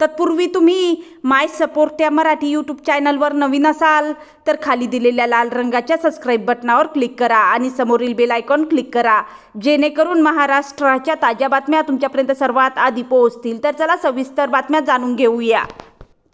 तत्पूर्वी तुम्ही माय सपोर्ट या मराठी यूट्यूब चॅनलवर नवीन असाल तर खाली दिलेल्या लाल रंगाच्या सबस्क्राईब बटनावर क्लिक करा आणि समोरील बेल आयकॉन क्लिक करा. जेणेकरून महाराष्ट्राच्या ताज्या बातम्या तुमच्यापर्यंत सर्वात आधी पोहोचतील. तर चला सविस्तर बातम्या जाणून घेऊया.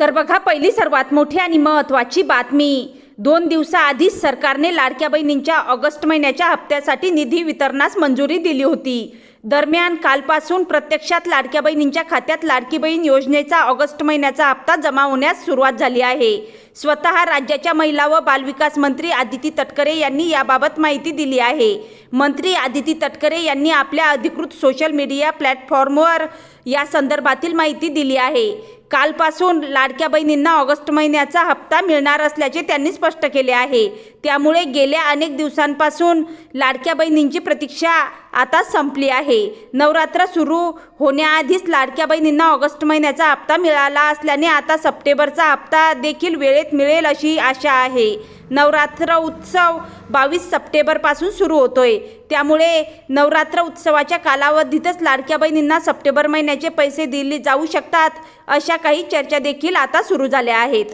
तर बघा पहिली सर्वात मोठी आणि महत्त्वाची बातमी. दोन दिवसाआधीच सरकारने लाडक्या बहिणींच्या ऑगस्ट महिन्याच्या हप्त्यासाठी निधी वितरणास मंजुरी दिली होती. दरम्यान कालपासून प्रत्यक्षात लाडक्या बहिणींच्या खात्यात लाडकी बहीण योजनेचा ऑगस्ट महिन्याचा हप्ता जमा होण्यास सुरुवात झाली आहे. स्वतः राज्याच्या महिला व बालविकास मंत्री आदिती तटकरे यांनी याबाबत माहिती दिली आहे. मंत्री आदिती तटकरे यांनी आपल्या अधिकृत सोशल मीडिया प्लॅटफॉर्मवर या संदर्भातील माहिती दिली आहे. कालपासून लाडक्या बहिणींना ऑगस्ट महिन्याचा हप्ता मिळणार असल्याचे त्यांनी स्पष्ट केले आहे. त्यामुळे गेल्या अनेक दिवसांपासून लाडक्या बहिणींची प्रतीक्षा आता संपली आहे. नवरात्र सुरू होण्याआधीच लाडक्या बहिणींना ऑगस्ट महिन्याचा हप्ता मिळाला असल्याने आता सप्टेंबरचा हप्ता देखील वेळेत मिळेल अशी आशा आहे. नवरात्र उत्सव बावीस सप्टेंबरपासून सुरू होतोय. त्यामुळे नवरात्र उत्सवाच्या कालावधीतच लाडक्या बहिणींना सप्टेंबर महिन्याचे पैसे दिले जाऊ शकतात अशा काही चर्चा देखील आता सुरू झाल्या आहेत.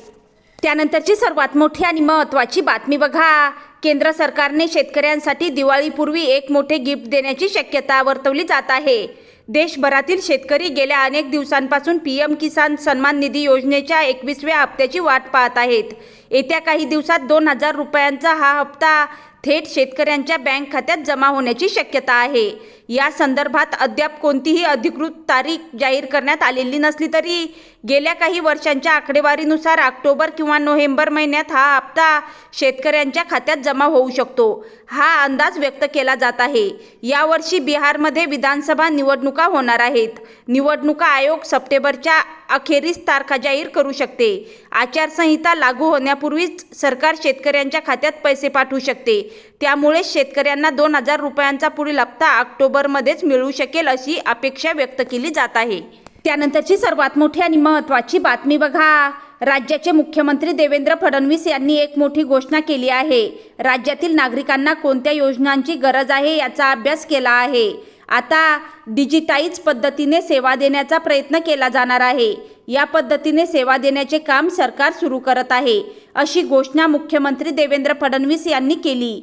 त्यानंतरची सर्वात मोठी आणि महत्त्वाची बातमी बघा. केंद्र सरकारने शेतकऱ्यांसाठी दिवाळीपूर्वी एक मोठे गिफ्ट देण्याची शक्यता वर्तवली जात आहे. देशभरातील शेतकरी गेल्या अनेक दिवसांपासून पी एम किसान सन्मान निधी योजनेच्या एकवीसव्या हप्त्याची वाट पाहत आहेत. येत्या काही दिवसात दोन हजार रुपयांचा हा हप्ता थेट शेतकऱ्यांच्या बँक खात्यात जमा होण्याची शक्यता आहे. या संदर्भात अद्याप कोणतीही अधिकृत तारीख जाहीर करण्यात आलेली नसली तरी गेल्या काही वर्षांच्या आकडेवारीनुसार ऑक्टोबर किंवा नोव्हेंबर महिन्यात हा हप्ता शेतकऱ्यांच्या खात्यात जमा होऊ शकतो. हा अंदाज व्यक्त केला जात आहे. यावर्षी बिहारमध्ये विधानसभा निवडणुका होणार आहेत. निवडणुका आयोग सप्टेंबरच्या अखेरीस तारखा जाहीर करू शकते. आचारसंहिता लागू होण्यापूर्वीच सरकार शेतकऱ्यांच्या खात्यात पैसे पाठवू शकते. त्यामुळे शेतकऱ्यांना दोन हजार रुपयांचा पुढील हप्ता ऑक्टोबरमध्येच मिळू शकेल अशी अपेक्षा व्यक्त केली जात आहे. त्यानंतरची सर्वात मोठी आणि महत्त्वाची बातमी बघा. राज्याचे मुख्यमंत्री देवेंद्र फडणवीस यांनी एक मोठी घोषणा केली आहे. राज्यातील नागरिकांना कोणत्या योजनांची गरज आहे याचा अभ्यास केला आहे. आता डिजिटाईज पद्धतीने सेवा देण्याचा प्रयत्न केला जाणार आहे. या पद्धतीने सेवा देण्याचे काम सरकार सुरू करत आहे अशी घोषणा मुख्यमंत्री देवेंद्र फडणवीस यांनी केली.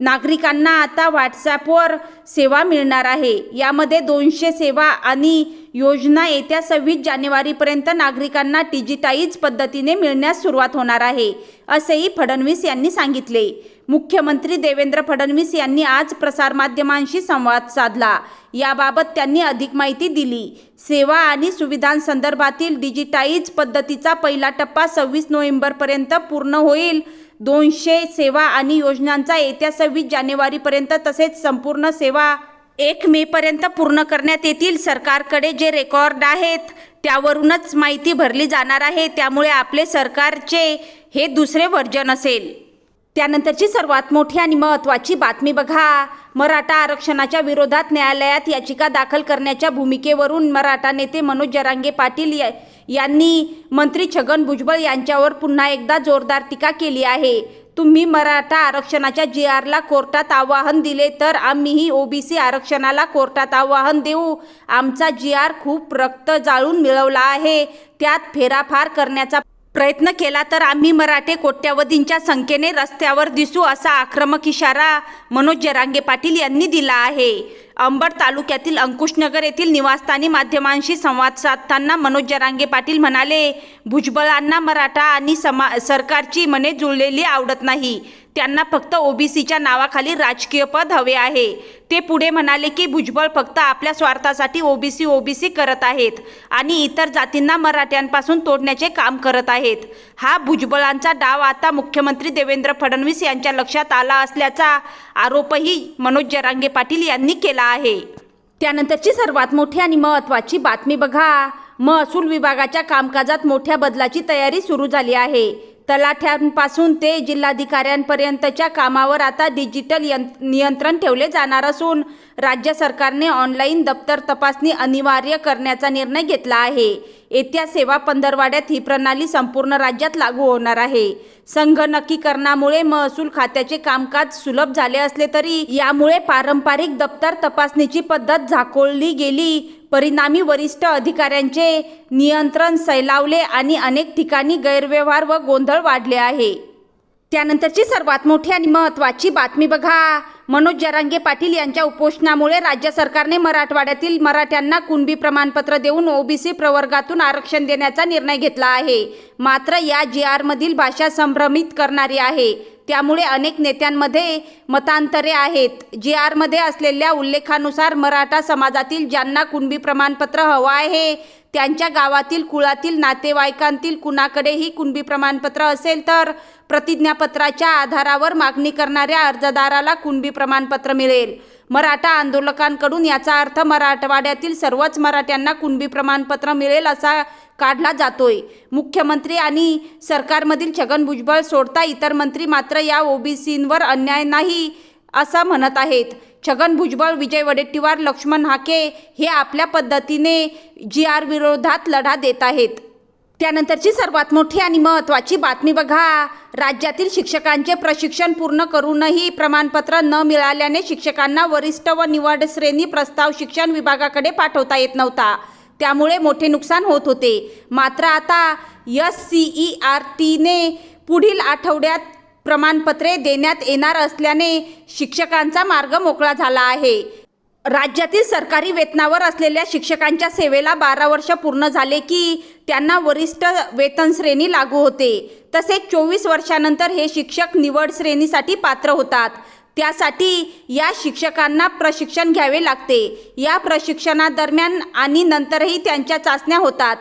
नागरिकांना आता व्हॉट्सॲपवर सेवा मिळणार आहे. यामध्ये दोनशे सेवा आणि योजना येत्या सव्वीस जानेवारीपर्यंत नागरिकांना डिजिटाईज पद्धतीने मिळण्यास सुरुवात होणार आहे असेही फडणवीस यांनी सांगितले. मुख्यमंत्री देवेंद्र फडणवीस यांनी आज प्रसारमाध्यमांशी संवाद साधला. याबाबत त्यांनी अधिक माहिती दिली. सेवा आणि सुविधांसंदर्भातील डिजिटाईज पद्धतीचा पहिला टप्पा सव्वीस नोव्हेंबरपर्यंत पूर्ण होईल दोनशे सेवा आणि योजनांचा येत्या सव्वीस जानेवारीपर्यंत तसेच संपूर्ण सेवा एक मेपर्यंत पूर्ण करण्यात येतील. सरकारकडे जे रेकॉर्ड आहेत त्यावरूनच माहिती भरली जाणार आहे. त्यामुळे आपले सरकारचे हे दुसरे व्हर्जन असेल. त्यानंतरची सर्वात मोठी आणि महत्त्वाची बातमी बघा. मराठा आरक्षणाच्या विरोधात न्यायालयात याचिका दाखल करण्याच्या भूमिकेवरून मराठा नेते मनोज जरांगे पाटील या- यांनी मंत्री छगन भुजबळ यांच्यावर पुन्हा एकदा जोरदार टीका केली आहे. तुम्ही मराठा आरक्षणाच्या जी आरला कोर्टात आव्हान दिले तर आम्हीही ओबीसी आरक्षणाला कोर्टात आव्हान देऊ. आमचा जी आर खूप रक्त जाळून मिळवला आहे. त्यात फेराफार करण्याचा प्रयत्न केला तर आम्ही मराठे कोट्यावधींच्या संख्येने रस्त्यावर दिसू असा आक्रमक इशारा मनोज जरांगे पाटील यांनी दिला आहे. अंबड तालुक्यातील अंकुशनगर येथील निवासस्थानी माध्यमांशी संवाद साधताना मनोज जरांगे पाटील म्हणाले भुजबळांना मराठा आणि समा सरकारची मने जुळलेली आवडत नाही. त्यांना फक्त ओबीसीच्या नावाखाली राजकीय पद हवे आहे. ते पुढे म्हणाले की भुजबळ फक्त आपल्या स्वार्थासाठी ओबीसी ओबीसी करत आहेत आणि इतर जातींना मराठ्यांपासून तोडण्याचे काम करत आहेत. हा भुजबळांचा डाव आता मुख्यमंत्री देवेंद्र फडणवीस यांच्या लक्षात आला असल्याचा आरोपही मनोज जरांगे पाटील यांनी केला आहे. त्यानंतरची सर्वात मोठी आणि महत्त्वाची बातमी बघा. महसूल विभागाच्या कामकाजात मोठ्या बदलाची तयारी सुरू झाली आहे. तलाठ्यांपासून ते जिल्हाधिकाऱ्यांपर्यंतच्या कामावर आता डिजिटल नियंत्रण ठेवले जाणार असून राज्य सरकारने ऑनलाईन दप्तर तपासणी अनिवार्य करण्याचा निर्णय घेतला आहे. येत्या सेवा पंधरवाड्यात ही प्रणाली संपूर्ण राज्यात लागू होणार आहे. संगणकीकरणामुळे महसूल खात्याचे कामकाज सुलभ झाले असले तरी यामुळे पारंपरिक दप्तर तपासणीची पद्धत झाकोळली गेली. परिणामी वरिष्ठ अधिकाऱ्यांचे नियंत्रण सैलावले आणि अनेक ठिकाणी गैरव्यवहार व गोंधळ वाढले आहे. त्यानंतरची सर्वात मोठी आणि महत्त्वाची बातमी बघा. मनोज जरांगे पाटील यांच्या उपोषणामुळे राज्य सरकारने मराठवाड्यातील मराठ्यांना कुणबी प्रमाणपत्र देऊन ओबीसी प्रवर्गातून आरक्षण देण्याचा निर्णय घेतला आहे. मात्र या जी आरमधील भाषा संभ्रमित करणारी आहे. त्यामुळे अनेक नेत्यांमध्ये मतांतरे आहेत. जी आरमध्ये असलेल्या उल्लेखानुसार मराठा समाजातील ज्यांना कुणबी प्रमाणपत्र हवं आहे त्यांच्या गावातील कुळातील नातेवाईकांतील कुणाकडेही कुणबी प्रमाणपत्र असेल तर प्रतिज्ञापत्राच्या आधारावर मागणी करणाऱ्या अर्जदाराला कुणबी प्रमाणपत्र मिळेल. मराठा आंदोलकांकडून याचा अर्थ मराठवाड्यातील सर्वच मराठ्यांना कुणबी प्रमाणपत्र मिळेल असा काढला जातोय. मुख्यमंत्री आणि सरकारमधील छगन भुजबळ सोडता इतर मंत्री मात्र या ओबीसींवर अन्याय नाही असं म्हणत आहेत. छगन भुजबळ विजय वडेट्टीवार लक्ष्मण हाके हे आपल्या पद्धतीने जी आर विरोधात लढा देत आहेत. त्यानंतरची सर्वात मोठी आणि महत्त्वाची बातमी बघा. राज्यातील शिक्षकांचे प्रशिक्षण पूर्ण करूनही प्रमाणपत्र न मिळाल्याने शिक्षकांना वरिष्ठ व निवड श्रेणी प्रस्ताव शिक्षण विभागाकडे पाठवता येत नव्हता. त्यामुळे मोठे नुकसान होत होते. मात्र आता यस सी ई आर टीने पुढील आठवड्यात प्रमाणपत्रे देण्यात येणार असल्याने शिक्षकांचा मार्ग मोकळा झाला आहे. राज्यातील सरकारी वेतनावर असलेल्या शिक्षकांच्या सेवेला बारा वर्ष पूर्ण झाले की त्यांना वरिष्ठ वेतन श्रेणी लागू होते. तसेच चोवीस वर्षानंतर हे शिक्षक निवड श्रेणीसाठी पात्र होतात. त्यासाठी या शिक्षकांना प्रशिक्षण घ्यावे लागते. या प्रशिक्षणादरम्यान आणि नंतरही त्यांच्या चाचण्या होतात.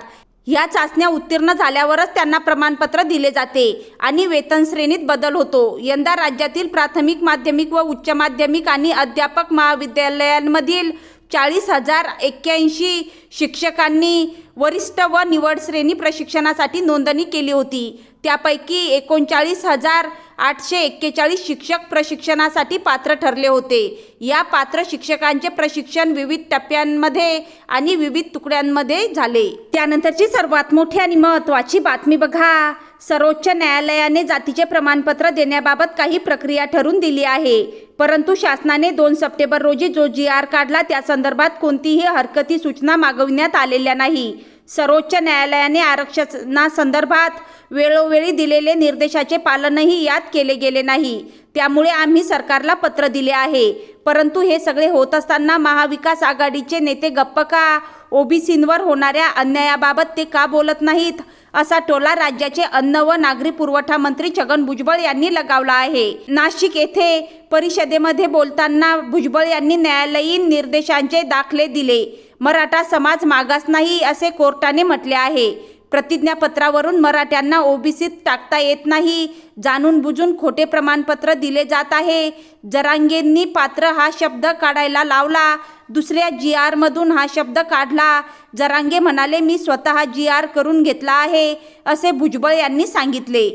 या चाचण्या उत्तीर्ण झाल्यावरच त्यांना प्रमाणपत्र दिले जाते आणि वेतन श्रेणीत बदल होतो. यंदा राज्यातील प्राथमिक माध्यमिक व उच्च माध्यमिक आणि अध्यापक महाविद्यालयांमधील चाळीस हजार एक्क्याऐंशी शिक्षकांनी वरिष्ठ व निवड श्रेणी प्रशिक्षणासाठी नोंदणी केली होती. त्यापैकी एकोणचाळीस हजार आठशे एक्केचाळीस शिक्षक प्रशिक्षणासाठी पात्र ठरले होते. या पात्र शिक्षकांचे प्रशिक्षण विविध टप्प्यांमध्ये आणि विविध तुकड्यांमध्ये झाले. त्यानंतरची सर्वात मोठी आणि महत्त्वाची बातमी बघा. सर्वोच्च न्यायालयाने जातीचे प्रमाणपत्र देण्याबाबत काही प्रक्रिया ठरून दिली आहे. परंतु शासनाने दोन सप्टेंबर रोजी जो जी आर काढला त्या संदर्भात कोणतीही हरकती सूचना मागविण्यात आलेल्या नाही. सर्वोच्च न्यायालयाने आरक्षणासंदर्भात वेळोवेळी दिलेले निर्देशाचे पालनही यात केले गेले नाही. त्यामुळे आम्ही सरकारला पत्र दिले आहे. परंतु हे सगळे होत असताना महाविकास आघाडीचे नेते गप्प का? ओबीसींवर होणाऱ्या अन्यायाबाबत ते का बोलत नाहीत? असा टोला राज्याचे अन्न व नागरी पुरवठा मंत्री छगन भुजबळ यांनी लगावला आहे. नाशिक येथे परिषदेमध्ये बोलताना भुजबळ यांनी न्यायालयीन निर्देशांचे दाखले दिले. मराठा समाज मागास नाही असे कोर्टाने म्हटले आहे. प्रतिज्ञापत्रावरून मराठ्यांना ओबीसीत टाकता येत नाही. जाणून बुजून खोटे प्रमाणपत्र दिले जात आहे. जरांगेंनी पात्र हा शब्द काढायला लावला. दुसऱ्या जी आरमधून हा शब्द काढला. जरांगे म्हणाले मी स्वतः जी आर करून घेतला आहे असे भुजबळ यांनी सांगितले.